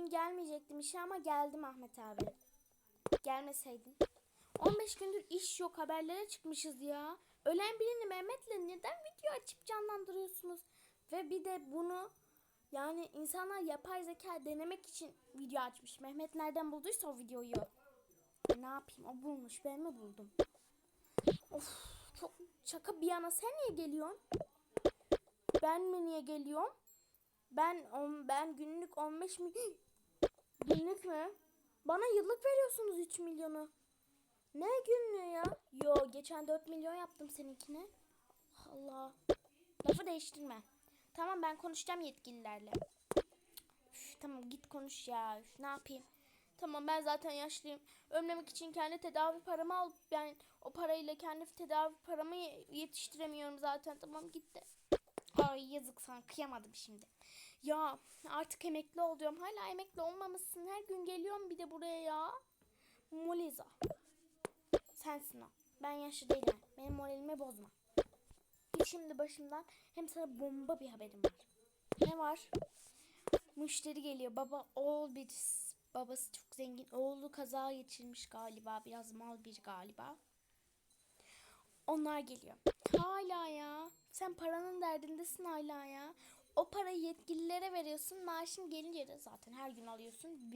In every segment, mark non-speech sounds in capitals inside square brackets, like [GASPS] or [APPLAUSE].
bugün gelmeyecektim işe ama geldim Ahmet abi. Gelmeseydin. 15 gündür iş yok haberlere çıkmışız ya. Ölen birini Mehmet'le neden video açıp canlandırıyorsunuz? Ve bir de bunu yani insanlar yapay zeka denemek için video açmış. Mehmet nereden bulduysa o videoyu. Ne yapayım o bulmuş ben mi buldum? Of çok şaka bir yana sen niye geliyorsun? Ben mi niye geliyorum? Ben on, ben günlük 15 mi günlük mü? Bana yıllık veriyorsunuz 3 milyonu. Ne günlüğü ya? Yo geçen 4 milyon yaptım seninkine. Allah. Lafı değiştirme. Tamam ben konuşacağım yetkililerle. Üf, tamam git konuş ya. Üf, ne yapayım? Tamam ben zaten yaşlıyım. Ölmemek için kendi tedavi paramı alıp ben o parayla kendi tedavi paramı ye- yetiştiremiyorum zaten. Tamam gitti. Ay yazık sana kıyamadım şimdi. Ya artık emekli oluyorum. Hala emekli olmamışsın. Her gün geliyorum bir de buraya ya. Moliza. Sensin o. Ben yaşlı değilim. Benim moralimi bozma. Git şimdi başımdan. Hem sana bomba bir haberim var. Ne var? Müşteri geliyor. Baba oğul bir babası çok zengin. Oğlu kaza geçirmiş galiba. Biraz mal bir galiba. Onlar geliyor. Hala ya. Sen paranın derdindesin hala ya. O parayı yetkililere veriyorsun. Maaşın gelince de zaten her gün alıyorsun.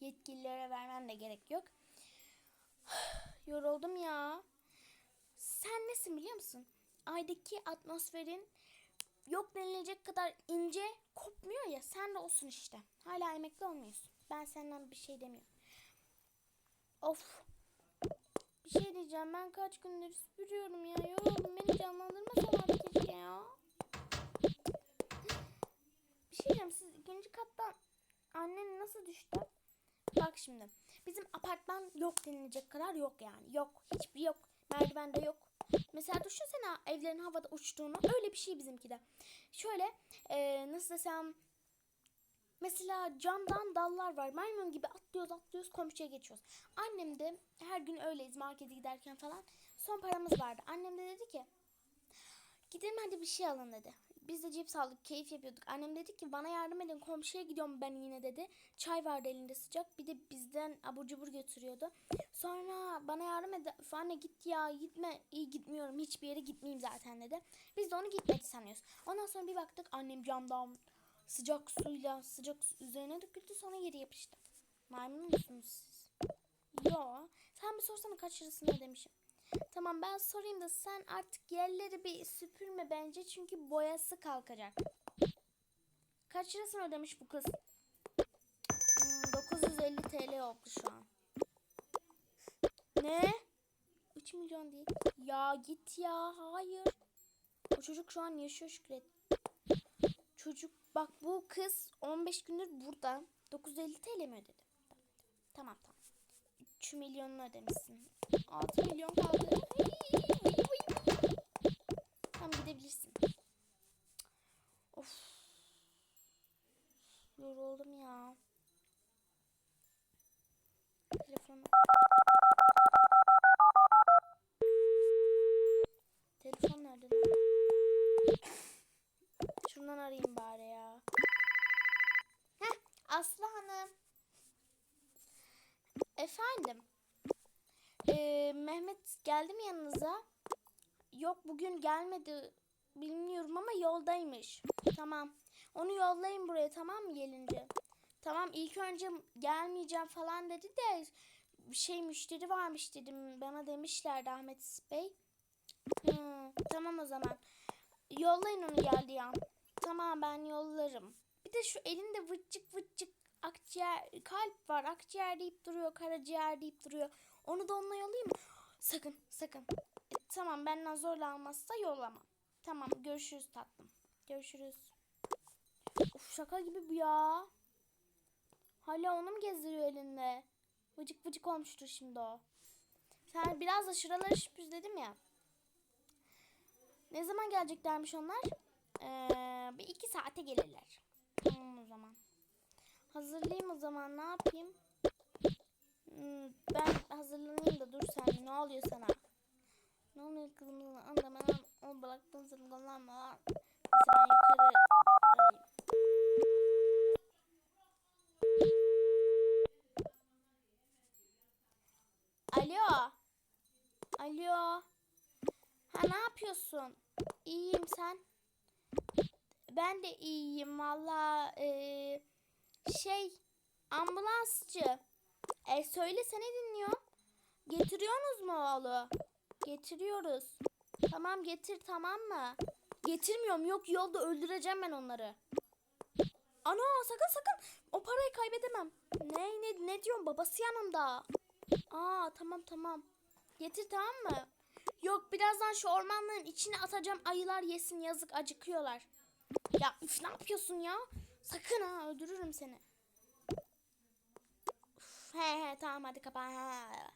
Yetkililere vermen de gerek yok. [SIGHS] Yoruldum ya. Sen nesin biliyor musun? Aydaki atmosferin yok denilecek kadar ince kopmuyor ya. Sen de olsun işte. Hala emekli olmuyorsun. Ben senden bir şey demiyorum. Of. Bir şey diyeceğim. Ben kaç gündür süpürüyorum ya. Yoruldum. Beni canlandırmasalar keşke ya. Şey diyeceğim. Siz ikinci kattan annen nasıl düştü? Bak şimdi. Bizim apartman yok denilecek kadar yok yani. Yok. Hiçbir yok. Merdivende yok. Mesela düşünsene evlerin havada uçtuğunu. Öyle bir şey bizimki de. Şöyle e, nasıl desem Mesela camdan dallar var. Maymun gibi atlıyoruz atlıyoruz komşuya geçiyoruz. Annem de her gün öyleyiz markete giderken falan. Son paramız vardı. Annem de dedi ki gidelim hadi bir şey alın dedi. Biz de cips aldık keyif yapıyorduk. Annem dedi ki bana yardım edin komşuya gidiyorum ben yine dedi. Çay vardı elinde sıcak bir de bizden abur cubur götürüyordu. Sonra bana yardım edin. "Üf Anne git ya gitme. İyi gitmiyorum hiçbir yere gitmeyeyim zaten dedi. Biz de onu gitmedi sanıyoruz. Ondan sonra bir baktık annem camdan sıcak suyla sıcak su üzerine döküldü sonra yere yapıştı. Maymun musunuz siz? Yo. Sen bir sorsana kaç lirasını ödemişim. Tamam ben sorayım da sen artık yerleri bir süpürme bence çünkü boyası kalkacak. Kaç lirasını ödemiş bu kız? Hmm, 950 TL oldu şu an. Ne? 3 milyon değil. Ya git ya hayır. O çocuk şu an yaşıyor Şükret. Çocuk bak bu kız 15 gündür burada. 950 TL mi ödedi? Tamam tamam. 3 milyonunu ödemişsin. 6 milyon kaldı. Tamam gidebilirsin. Of. Yoruldum ya. Telefonu. Telefon nerede lan? Şundan arayayım bari ya. Heh, Aslı Hanım. Efendim. Ee, Mehmet geldi mi yanınıza? Yok bugün gelmedi. Bilmiyorum ama yoldaymış. Tamam. Onu yollayın buraya tamam mı gelince? Tamam ilk önce gelmeyeceğim falan dedi de bir şey müşteri varmış dedim. Bana demişlerdi Ahmet Bey. Hmm, tamam o zaman. Yollayın onu geldi ya. Tamam ben yollarım. Bir de şu elinde vıcık vıcık akciğer kalp var. Akciğer deyip duruyor, karaciğer deyip duruyor. Onu da onunla yollayayım mı? Sakın, sakın. E, tamam benden zorla almazsa yollamam. Tamam görüşürüz tatlım. Görüşürüz. Of şaka gibi bu ya. Hala onu mu gezdiriyor elinde? Vıcık vıcık olmuştur şimdi o. Sen biraz da şuraları şüpüz dedim ya. Ne zaman geleceklermiş onlar? Ee, bir iki saate gelirler. Zaman. Hazırlayayım o zaman ne yapayım? Hmm, ben hazırlanayım da dur sen ne oluyor sana? Ne oluyor kızım? Anda sen kullanma. Neyse ben yukarı arayayım. iyiyim sen? Ben de iyiyim valla. Ee, şey ambulansçı. E söyle seni dinliyorum. Getiriyorsunuz mu oğlu? Getiriyoruz. Tamam getir tamam mı? Getirmiyorum yok yolda öldüreceğim ben onları. Ana sakın sakın o parayı kaybedemem. Ne ne ne diyorsun babası yanımda. Aa tamam tamam. Getir tamam mı? Yok birazdan şu ormanların içine atacağım ayılar yesin yazık acıkıyorlar. Ya üf ne yapıyorsun ya? Sakın ha öldürürüm seni. He he tamam hadi kapa. he.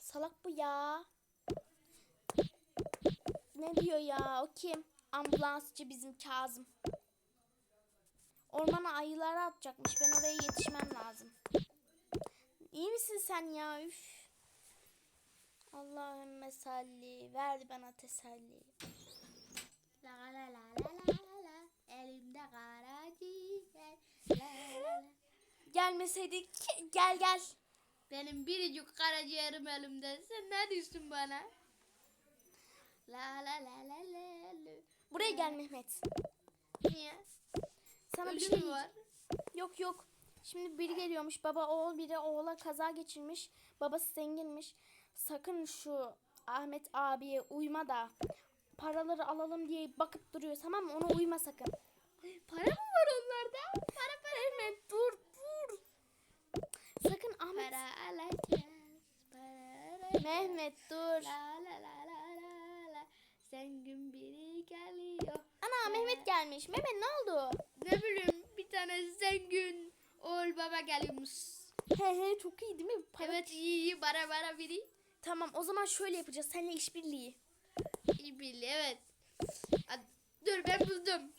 Salak bu ya. Ne diyor ya o kim? Ambulansçı bizim Kazım. Ormana ayıları atacakmış. Ben oraya yetişmem lazım. İyi misin sen ya? Üf. Allahümme salli. Verdi bana teselli. La la la la la la elimde karaciğer. La la la. Gelmeseydik gel gel. Benim biricik karaciğerim elimde. Sen ne diyorsun bana? La la la la la la. Buraya gel Mehmet. Niye? Sana bir Ölü şey var? Yok yok. Şimdi biri geliyormuş. Baba oğul biri oğula kaza geçirmiş. Babası zenginmiş. Sakın şu Ahmet abiye uyma da paraları alalım diye bakıp duruyor tamam mı? Ona uyma sakın. Para mı var onlarda? Para para Mehmet dur. Ahmet. Para alacağız. Para alacağız. Mehmet dur. La la la la la la. Zengin biri geliyor. Ana Mehmet gelmiş. Mehmet ne oldu? Ne bileyim bir tane zengin oğul baba geliyormuş. He he çok iyi değil mi? Para- Evet iyi iyi bara bara biri. Tamam o zaman şöyle yapacağız. Seninle işbirliği. Bildi evet. Dur ben buldum.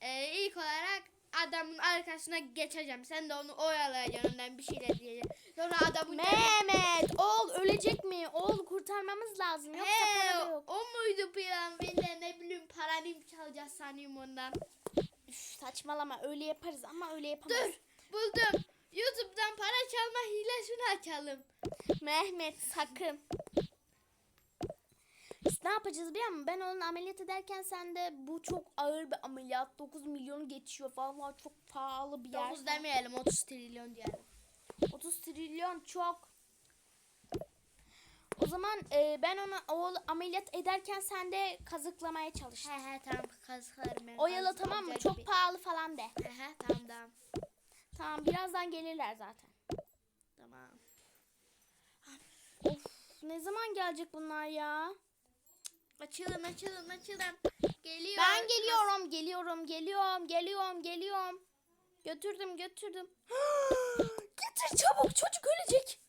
Ee, ilk olarak adamın arkasına geçeceğim. Sen de onu oyalayacaksın ondan bir şeyler diyeceksin. Sonra adamın... Mehmet oğul ölecek mi? Oğul kurtarmamız lazım. Yoksa He, para yok. o muydu plan? Ben de ne bileyim paranı çalacağız sanıyorum ondan. Üf, saçmalama öyle yaparız ama öyle yapamayız. Dur buldum. YouTube'dan para çalma hilesini açalım. Mehmet sakın. Ne yapacağız biliyor musun? Ben onun ameliyat ederken sen de bu çok ağır bir ameliyat. 9 milyonu geçiyor. Vallahi çok pahalı bir yer. 9 demeyelim 30 trilyon diyelim. 30 trilyon çok. O zaman e, ben ona oğul ameliyat ederken sen de kazıklamaya çalış. He he tamam kazıklarım ben. Oyala kazık tamam mı? Çok gibi. pahalı falan de. He he tamam tamam. Tamam birazdan gelirler zaten. Tamam. Of ne zaman gelecek bunlar ya? Açılın açılın açılın. Geliyor. Ben geliyorum, geliyorum, geliyorum, geliyorum, geliyorum. Götürdüm, götürdüm. [GASPS] Getir çabuk, çocuk ölecek.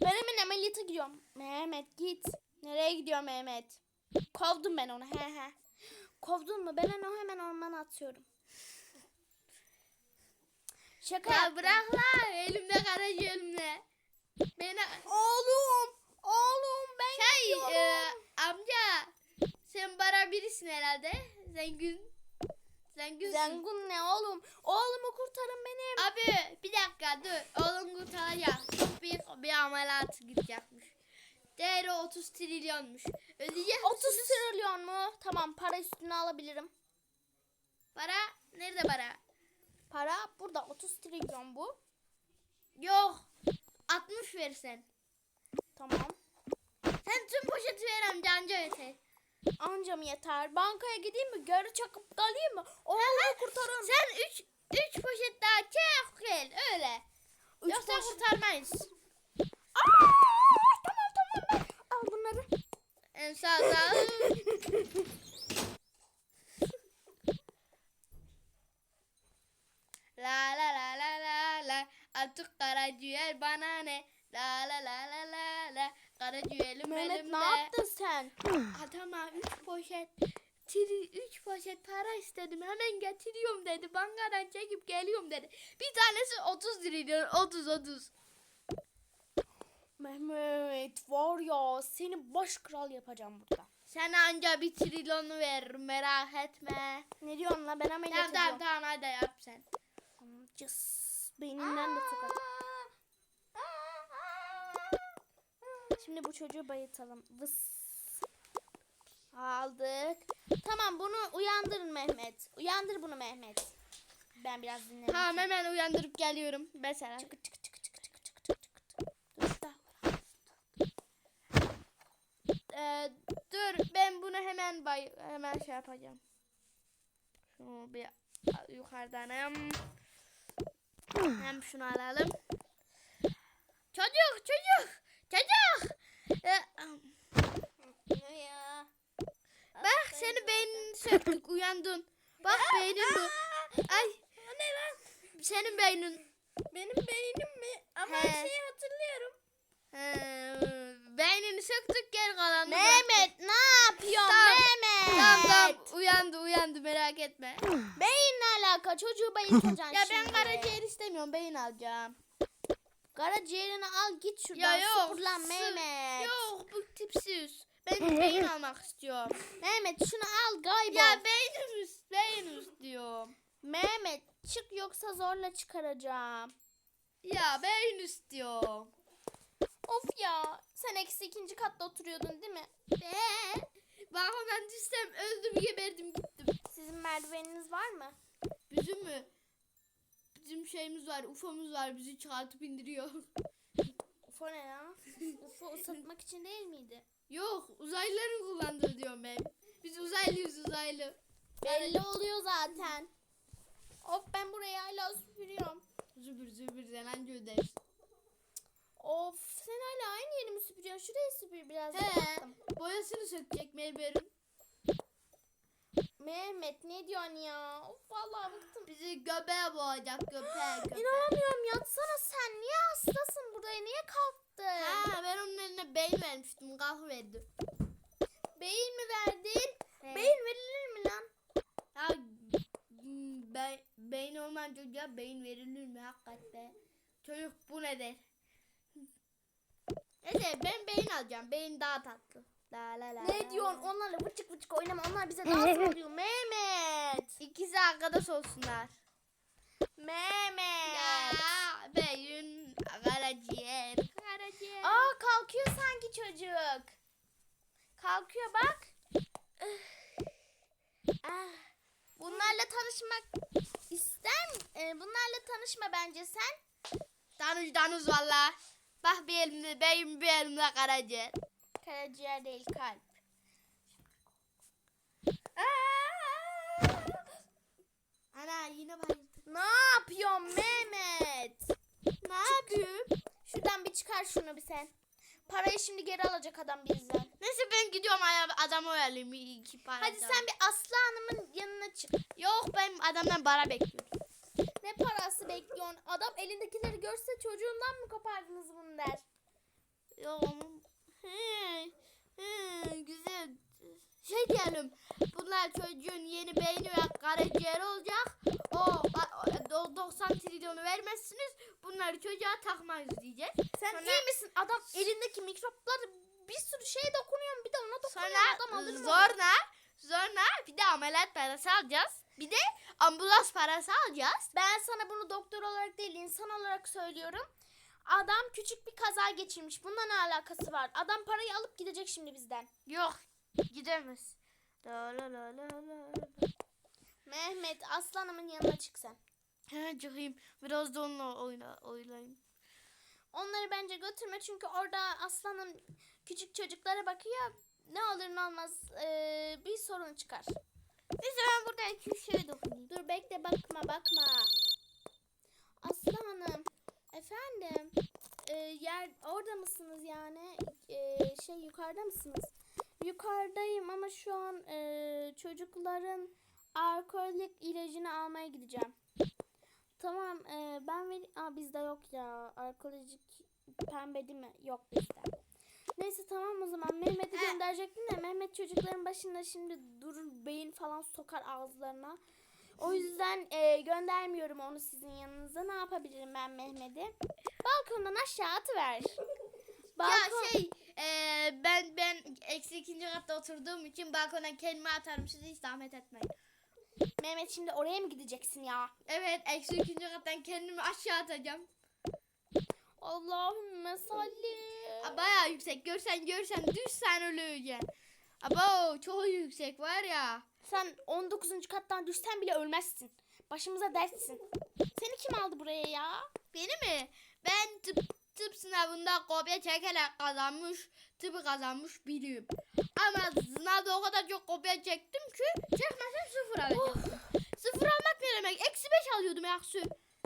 Ben hemen ameliyata gidiyorum. Mehmet git. Nereye gidiyor Mehmet? Kovdum ben onu, he he. Kovdun mu? Ben onu hemen ormana atıyorum. Şaka Ya yaptım. bırak la elimde karaciğerimle. Beni Oğlum, oğlum ben şey gidiyorum. e, amca sen bara birisin herhalde. Zengin. Zenginsin. Zengun ne oğlum? Oğlumu kurtarın benim. Abi bir dakika dur. Oğlum kurtaracak. Büyük bir ameliyat gidecekmiş. Değeri 30 trilyonmuş. Ödeyecek 30 misiniz? trilyon mu? Tamam para üstüne alabilirim. Para nerede para? Para burada 30 trilyon bu. Yok. 60 verirsen. Tamam. Sen tüm poşeti ver amca anca yeter. Anca mı yeter? Bankaya gideyim mi? Geri çakıp kalayım mı? Oğlumu kurtarın. Sen 3 3 poşet daha çek gel öyle. Üç Yoksa poşet- kurtarmayız. Aa, tamam tamam. Al bunları. En sağ sağ. [LAUGHS] La la la la la la artık karaciğer bana ne la la la la la la karaciğerim Mehmet elimde. ne yaptın sen? [SIGHS] Adama 3 poşet tri 3 poşet para istedim hemen getiriyorum dedi bankadan çekip geliyorum dedi. Bir tanesi 30 trilyon 30 30. Mehmet var ya seni baş kral yapacağım burada. Sen anca bir trilyonu veririm merak etme. Ne diyorsun la ben ameliyat Tamam tamam ediyorum. tamam hadi yap sen. Tamam. Cıs. Beyninden de tokat. Şimdi bu çocuğu bayıltalım. Vıs. Aldık. Tamam bunu uyandırın Mehmet. Uyandır bunu Mehmet. Ben biraz dinleneyim. Tamam hemen uyandırıp geliyorum. Mesela. Çıkı çıkı çıkı çıkı çıkı çıkı çıkı çıkı. Dur da. Ee, dur ben bunu hemen bay hemen şey yapacağım. Şunu bir yukarıdan hem hem şunu alalım. Çocuk çocuk çocuk. Ee, ya? bak seni beynini söktük uyandın. Bak beynin bu. Ay. O ne lan? Senin beynin. Benim beynim mi? Ama He. şeyi hatırlıyorum. Ee, beynini söktük geri bıraktık. Mehmet ne yapıyorsun Tamam. Mehmet? Tamam tamam uyandı uyandı merak etme. Beyinle alaka çocuğu bayıltacaksın [LAUGHS] ya ben şimdi. karaciğer istemiyorum beyin alacağım. Karaciğerini al git şuradan. Ya yok. Sıfırlan sı- Mehmet. Yok bu tipsiz. Ben beyin [LAUGHS] almak istiyorum. Mehmet şunu al kaybol. ya beyin üst, beyin üst diyorum. Mehmet çık yoksa zorla çıkaracağım. Ya beyin üst diyorum. Of ya sen eksi ikinci katta oturuyordun değil mi? Eee? Balkondan düşsem öldüm geberdim gittim. Sizin merdiveniniz var mı? Bizim mi? Bizim şeyimiz var, ufomuz var bizi çıkartıp indiriyor. [LAUGHS] UFO ne ya? UFO [LAUGHS] ısıtmak için değil miydi? Yok uzaylıların kullandığı diyorum ben. Biz uzaylıyız uzaylı. Belli oluyor zaten. Of ben burayı hala süpürüyorum. Zübür zübür denen göldeyiz. Of sen hala aynı yeri mi süpürüyorsun? Şurayı süpür biraz. He. baktım. Boyasını sökecek Melber'in. Mehmet ne diyorsun ya? Of vallahi bıktım. Bizi göbeğe boğacak göbeğe [GASPS] göbeğe. İnanamıyorum yatsana sen. Niye hastasın buraya? Niye kalktın? Ha ben onun eline beyin vermiştim kalk verdi. Beyin mi verdin? He. Beyin verilir mi lan? Ya be, beyin olmayan çocuğa beyin verilir mi hakikaten? Çocuk bu ne der? [LAUGHS] Neyse ben beyin alacağım. Beyin daha tatlı. La la la. Ne diyorsun? la. Onlarla vıçık vıçık oynama. Onlar bize dans ediyor. [LAUGHS] Mehmet. İkisi arkadaş olsunlar. Mehmet. Ya beyin karaciğer. Karaciğer. Aa kalkıyor sanki çocuk. Kalkıyor bak. Ah. Bunlarla tanışmak ister mi? Ee, bunlarla tanışma bence sen. Danuz danuz valla. Bak bir elimde beyin bir elimde karaciğer. Karaciğer değil kalp. Ana yine bayıldım. Ne yapıyorsun Mehmet? Ne yapayım? Şuradan bir çıkar şunu bir sen. Parayı şimdi geri alacak adam bizden. Neyse ben gidiyorum adamı oyalayayım iki para. Hadi sen bir Aslı Hanım'ın yanına çık. Yok ben adamdan para bekliyorum. Ne parası bekliyorsun? Adam elindekileri görse çocuğundan mı kopardınız bunu der. Yok onun. He, he, güzel. Şey diyelim. Bunlar çocuğun yeni beyni ve karaciğeri olacak. O, o- o 90 trilyonu vermezsiniz. Bunları çocuğa takmayız diyeceğiz. Sen Sonra- iyi misin? Adam elindeki mikropları bir sürü şeye dokunuyor. Bir de ona dokunuyor. adam alır Sonra mı? zorla sonra bir de ameliyat parası alacağız. Bir de ambulans parası alacağız. Ben sana bunu doktor olarak değil insan olarak söylüyorum. Adam küçük bir kaza geçirmiş. Bununla ne alakası var? Adam parayı alıp gidecek şimdi bizden. Yok gidemez. La la la la la. Mehmet Aslanımın yanına çık sen. He çıkayım. Biraz da onunla oyna, oynayayım. Onları bence götürme çünkü orada Aslanım küçük çocuklara bakıyor. Ne olur ne olmaz ee, bir sorun çıkar. Neyse ben burada iki üç şey dokunayım. Dur bekle bakma bakma. Aslı Hanım. Efendim. Ee, yer orada mısınız yani? Ee, şey yukarıda mısınız? Yukarıdayım ama şu an ee, çocukların alkolik ilacını almaya gideceğim. Tamam ee, ben ver Aa, bizde yok ya. Alkolik pembe değil mi? Yok bizde. Neyse tamam o zaman Mehmet'i gönderecektim de Mehmet çocukların başında şimdi durur beyin falan sokar ağızlarına. O yüzden e, göndermiyorum onu sizin yanınıza. Ne yapabilirim ben Mehmet'i? Balkondan aşağı atıver. Balkon... Ya şey eee, ben ben eksi ikinci katta oturduğum için balkona kendimi atarım size hiç zahmet etmeyin. Mehmet şimdi oraya mı gideceksin ya? Evet eksi ikinci kattan kendimi aşağı atacağım. Allahümme salli. Aa, Bayağı yüksek görsen görsen düşsen öleceksin. Abo çok yüksek var ya. Sen 19. kattan düşsen bile ölmezsin. Başımıza dertsin. Seni kim aldı buraya ya? Beni mi? Ben tıp, tıp sınavında kopya çekerek kazanmış, tıpı kazanmış biriyim. Ama sınavda o kadar çok kopya çektim ki çekmesem sıfır alacaktım. sıfır almak ne demek? Eksi beş alıyordum Aksu.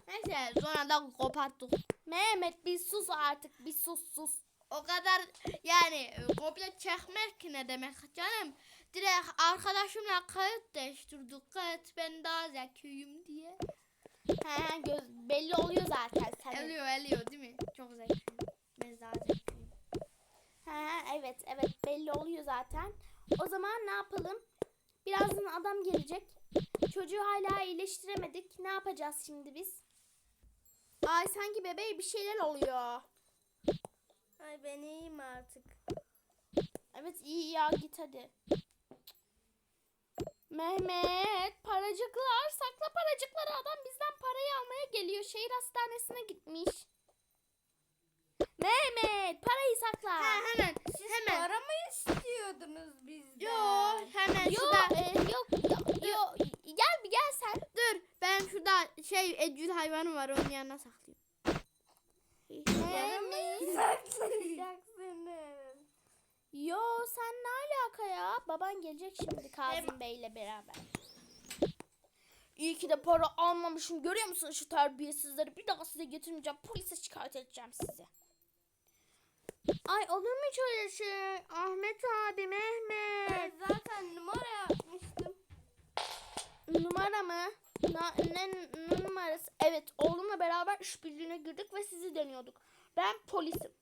Neyse sonra da koparttık. Mehmet bir sus artık. Bir sus sus. O kadar yani e, kopya çekmek ne demek canım? Direkt arkadaşımla kağıt değiştirdik. Kağıt ben daha zekiyim diye. He, göz, belli oluyor zaten senin. Eliyor eliyor değil mi? Çok zekiyim. Ben daha zekiyim. He, evet evet belli oluyor zaten. O zaman ne yapalım? Birazdan adam gelecek. Çocuğu hala iyileştiremedik. Ne yapacağız şimdi biz? Ay sanki bebeğe bir şeyler oluyor. Ay ben iyiyim artık. Evet iyi ya git hadi. Mehmet paracıklar sakla paracıkları adam bizden parayı almaya geliyor. Şehir hastanesine gitmiş. Mehmet parayı sakla. Ha, hemen hemen. Para mı istiyordunuz bizden? Yo hemen Yok şurada. e, yok yok yo, gel bir gel sen. Dur ben şurada şey evcil hayvanım var onun yanına saklayayım. Mı saklayacaksınız? Yo sen ne alaka ya? Baban gelecek şimdi Kazım Bey'le beraber. İyi ki de para almamışım. Görüyor musun şu terbiyesizleri? Bir daha size getirmeyeceğim. Polise şikayet edeceğim sizi. Ay olur mu hiç öyle şey? Ahmet abi, Mehmet. Ben zaten numara yapmıştım. Numara mı? Na, ne, ne numarası? Evet oğlumla beraber işbirliğine girdik ve sizi deniyorduk. Ben polisim.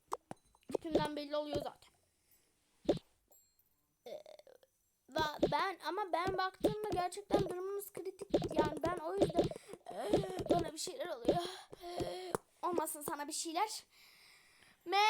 Bütünden belli oluyor zaten. Ee, ben ama ben baktığımda gerçekten durumunuz kritik. Yani ben o yüzden Ee, bana bir şeyler oluyor. Ee, olmasın sana bir şeyler. Me